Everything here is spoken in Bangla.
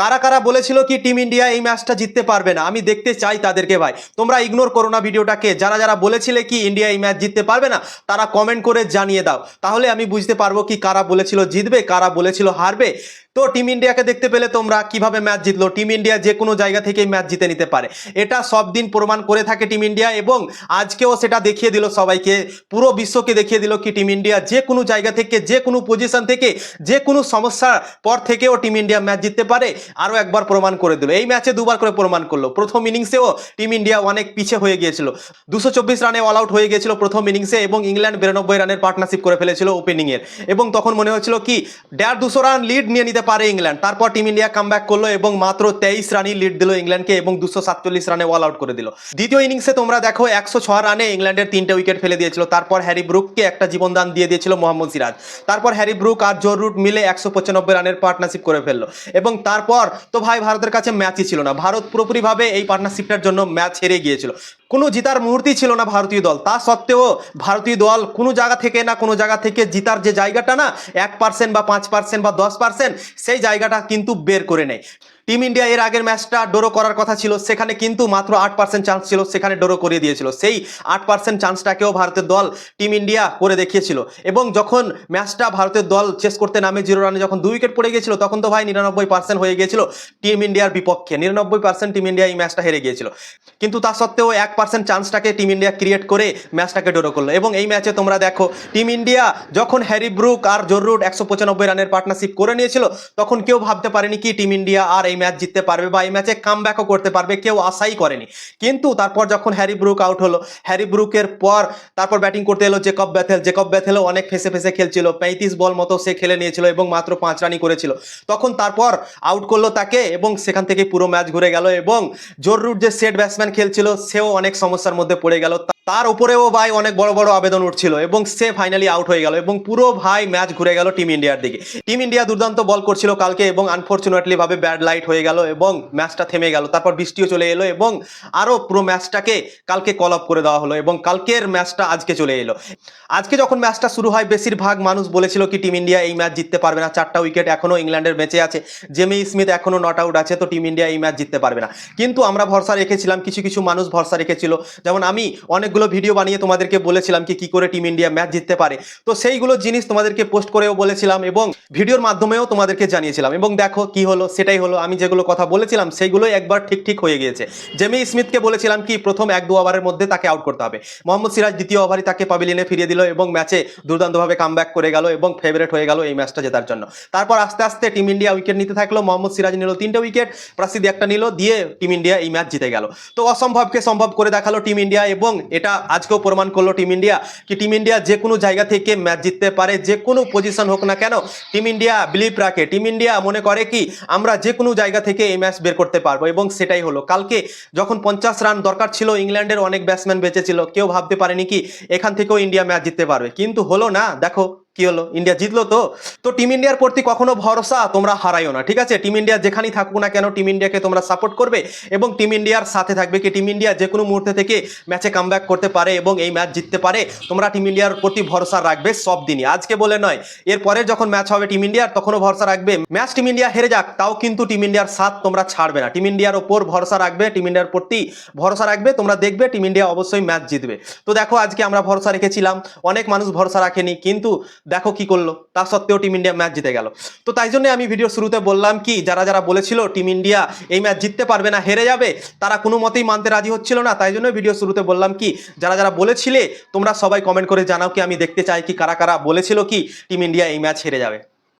কারা কারা বলেছিল কি টিম ইন্ডিয়া এই ম্যাচটা জিততে পারবে না? আমি দেখতে চাই তাদেরকে ভাই। তোমরা ইগনোর করো না ভিডিওটাকে। যারা যারা বলেছিলে কি ইন্ডিয়া এই ম্যাচ জিততে পারবে না, তারা কমেন্ট করে জানিয়ে দাও। তাহলে আমি বুঝতে পারব কি কারা বলেছিল জিতবে, কারা বলেছিল হারবে। তো টিম ইন্ডিয়াকে দেখতে পেলে তোমরা কীভাবে ম্যাচ জিতলো? টিম ইন্ডিয়া যে কোনো জায়গা থেকেই ম্যাচ জিতে নিতে পারে। এটা সব দিন প্রমাণ করে থাকে টিম ইন্ডিয়া এবং আজকেও সেটা দেখিয়ে দিল সবাইকে। পুরো বিশ্বকে দেখিয়ে দিল কি টিম ইন্ডিয়া যে কোনো জায়গা থেকে, যে কোনো পজিশন থেকে, যে কোনো সমস্যার পর থেকেও টিম ইন্ডিয়া ম্যাচ জিততে পারে। আরও একবার প্রমাণ করে দিল। এই ম্যাচে দুবার করে প্রমাণ করল। প্রথম ইনিংসেও টিম ইন্ডিয়া অনেক পিছে হয়ে গিয়েছিল। দুশো চব্বিশ রানে অল আউট হয়ে গিয়েছিল প্রথম ইনিংসে এবং ইংল্যান্ড বিরানব্বই রানের পার্টনারশিপ করে ফেলেছিল ওপেনিংয়ের এবং তখন মনে হচ্ছিল কি, দেড় দুশো রান লিড নিয়ে নিতে পারে ইংল্যান্ড। তারপর টিম ইন্ডিয়া কাম করল এবং মাত্র তেইশ রানই লিড দিল ইংল্যান্ডকে এবং দুশো সাতচল্লিশ রানে অল আউট করে দিল। দ্বিতীয় ইনিংসে তোমরা দেখো একশো ছ রানে ইংল্যান্ডের তিনটে উইকেট ফেলে দিয়েছিল। তারপর হ্যারি ব্রুককে একটা জীবনদান দিয়ে দিয়েছিল মোহাম্মদ সিরাজ। তারপর হ্যারি ব্রুক আর জোর রুট মিলে একশো পঁচানব্বই রানের পার্টনারশিপ করে ফেলল। এবং তারপর তো ভাই, ভারতের কাছে ম্যাচই ছিল না। ভারত পুরোপুরিভাবে এই পার্টনারশিপটার জন্য ম্যাচ হেরে গিয়েছিল। কোনো জিতার মুহূর্তই ছিল না ভারতীয় দল। তা সত্ত্বেও ভারতীয় দল কোনো জায়গা থেকে না কোনো জায়গা থেকে জিতার যে জায়গাটা না, এক পার্সেন্ট বা পাঁচ পার্সেন্ট বা দশ পার্সেন্ট সেই জায়গাটা কিন্তু বের করে নেয়। টিম ইন্ডিয়া এর আগের ম্যাচটা ডোরো করার কথা ছিল। সেখানে কিন্তু মাত্র আট পার্সেন্ট চান্স ছিল, সেখানে ডোরো করিয়ে দিয়েছিল। সেই আট পার্সেন্ট চান্সটাকেও ভারতের দল টিম ইন্ডিয়া করে দেখিয়েছিল। এবং যখন ম্যাচটা ভারতের দল চেস করতে নামে জিরো রানে যখন দুই উইকেট পড়ে গিয়েছিল, তখন তো ভাই নিরানব্বই পার্সেন্ট হয়ে গিয়েছিল টিম ইন্ডিয়ার বিপক্ষে। নিরানব্বই পার্সেন্ট টিম ইন্ডিয়া এই ম্যাচটা হেরে গিয়েছিল। কিন্তু তা সত্ত্বেও এক পার্সেন্ট চান্সটাকে টিম ইন্ডিয়া ক্রিয়েট করে ম্যাচটাকে ডোরো করল। এবং এই ম্যাচে তোমরা দেখো, টিম ইন্ডিয়া যখন হ্যারি ব্রুক আর জরুর একশো পঁচানব্বই রানের পার্টনারশিপ করে নিয়েছিল, তখন কেউ ভাবতে পারেনি কি টিম ইন্ডিয়া আর এই ম্যাচ জিততে পারবে বা এই ম্যাচে কাম করতে পারবে, কেউ আশাই করেনি। কিন্তু তারপর যখন হ্যারি ব্রুক আউট হলো, হ্যারি ব্রুকের পর তারপর ব্যাটিং করতে এলো জেকব ব্যাথেল জেকব ব্যাথেলও অনেক ফেসে ফেসে খেলছিল, পঁয়ত্রিশ বল মতো সে খেলে নিয়েছিল এবং মাত্র পাঁচ রানই করেছিল। তখন তারপর আউট করল তাকে এবং সেখান থেকে পুরো ম্যাচ ঘুরে গেল এবং জরুর যে সেট ব্যাটসম্যান খেলছিল, সেও অনেক সমস্যার মধ্যে পড়ে গেল। তার উপরেও ভাই অনেক বড় বড় আবেদন উঠছিল এবং সে ফাইনালি আউট হয়ে গেল এবং পুরো ভাই ম্যাচ ঘুরে গেল টিম ইন্ডিয়ার দিকে। টিম ইন্ডিয়া দুর্দান্ত বল করছিল কালকে এবং আনফর্চুনেটলি ভাবে ব্যাড লাইট হয়ে গেল এবং ম্যাচটা থেমে গেল। তারপর বৃষ্টিও চলে এলো এবং আরও পুরো ম্যাচটাকে কালকে কল আপ করে দেওয়া হলো এবং কালকের ম্যাচটা আজকে চলে এলো। আজকে যখন ম্যাচটা শুরু হয়, বেশিরভাগ মানুষ বলেছিল কি টিম ইন্ডিয়া এই ম্যাচ জিততে পারবে না। চারটা উইকেট এখনও ইংল্যান্ডের বেঁচে আছে। জেমি স্মিথ এখনও নট আউট আছে, তো টিম ইন্ডিয়া এই ম্যাচ জিততে পারবে না। কিন্তু আমরা ভরসা রেখেছিলাম, কিছু কিছু মানুষ ভরসা রেখেছিল। যেমন আমি অনেকগুলো ভিডিও বানিয়ে তোমাদেরকে বলেছিলাম কি করে টিম ইন্ডিয়া ম্যাচ জিততে পারে। তো সেইগুলো জিনিস তোমাদেরকে পোস্ট করেও বলেছিলাম এবং ভিডিওর মাধ্যমেও তোমাদেরকে জানিয়েছিলাম। এবং দেখো কি হলো, সেটাই হলো, আমি যেগুলো কথা বলেছিলাম সেইগুলো একবার ঠিক ঠিক হয়ে গিয়েছে। জেমি স্মিথকে বলেছিলাম কি, প্রথম এক দু ওভারের মধ্যে তাকে আউট করতে হবে। মোহাম্মদ সিরাজ দ্বিতীয় ওভারই তাকে পাবিলিনে ফিরিয়ে দিল এবং ম্যাচে দুর্দান্তভাবে কাম করে গেল এবং ফেভারেট হয়ে গেল এই ম্যাচটা জেতার জন্য। তারপর আস্তে আস্তে টিম ইন্ডিয়া উইকেট নিতে থাকল, মোহাম্মদ সিরাজ নিল তিনটে উইকেট প্রাসিদ একটা নিল, দিয়ে টিম ইন্ডিয়া এই ম্যাচ জিতে গেল। তো অসম্ভবকে সম্ভব করে দেখাল টিম ইন্ডিয়া এবং এটা আজকেও প্রমাণ করল টিম ইন্ডিয়া কি টিম ইন্ডিয়া যে কোনো জায়গা থেকে ম্যাচ জিততে পারে, যে কোনো পজিশন হোক না কেন, টিম ইন্ডিয়া বিলিভ রাখে। টিম ইন্ডিয়া মনে করে কি আমরা যে কোনো জায়গা থেকে এই ম্যাচ বের করতে পারব এবং সেটাই হলো। কালকে যখন পঞ্চাশ রান দরকার ছিল, ইংল্যান্ডের অনেক ব্যাটসম্যান বেঁচেছিল কেউ ভাবতে পারেনি কি এখান থেকেও ইন্ডিয়া ম্যাচ জিততে পারবে। কিন্তু হলো না, দেখো কি হলো? ইন্ডিয়া জিতলো তো? তো টিম ইন্ডিয়ার প্রতি কখনো ভরসা তোমরা হারাইও না, ঠিক আছে? টিম ইন্ডিয়া যেখানেই থাকুক না কেন টিম ইন্ডিয়াকে তোমরা সাপোর্ট করবে এবং টিম ইন্ডিয়ার সাথে থাকবে কি? টিম ইন্ডিয়া যে কোনো মুহূর্তে থেকে ম্যাচে কাম করতে পারে এবং এই ম্যাচ জিততে পারে। তোমরা টিম ইন্ডিয়ার প্রতি ভরসা রাখবে সব দিনই। আজকে বলে নয়, এরপরে যখন ম্যাচ হবে টিম ইন্ডিয়ার তখনও ভরসা রাখবে। ম্যাচ টিম ইন্ডিয়া হেরে যাক, তাও কিন্তু টিম ইন্ডিয়ার সাথ তোমরা ছাড়বে না। টিম ইন্ডিয়ার ওপর ভরসা রাখবে টিম ইন্ডিয়ার প্রতি ভরসা রাখবে, তোমরা দেখবে টিম ইন্ডিয়া অবশ্যই ম্যাচ জিতবে। তো দেখো, আজকে আমরা ভরসা রেখেছিলাম। অনেক মানুষ ভরসা রাখেনি, কিন্তু দেখো কি করল। তা সত্ত্বেও টিম ইন্ডিয়া ম্যাচ জিতে গেল। তো তাই জন্য আমি ভিডিও শুরুতে বললাম কি, যারা যারা বলেছিল টিম ইন্ডিয়া এই ম্যাচ জিততে পারবে না, হেরে যাবে, তারা কোনো মতেই মানতে রাজি হচ্ছিল না। তাই জন্য ভিডিও শুরুতে বললাম কি, যারা যারা বলেছিলে, তোমরা সবাই কমেন্ট করে জানাও কি, আমি দেখতে চাই কি কারা কারা বলেছিল কি টিম ইন্ডিয়া এই ম্যাচ হেরে যাবে।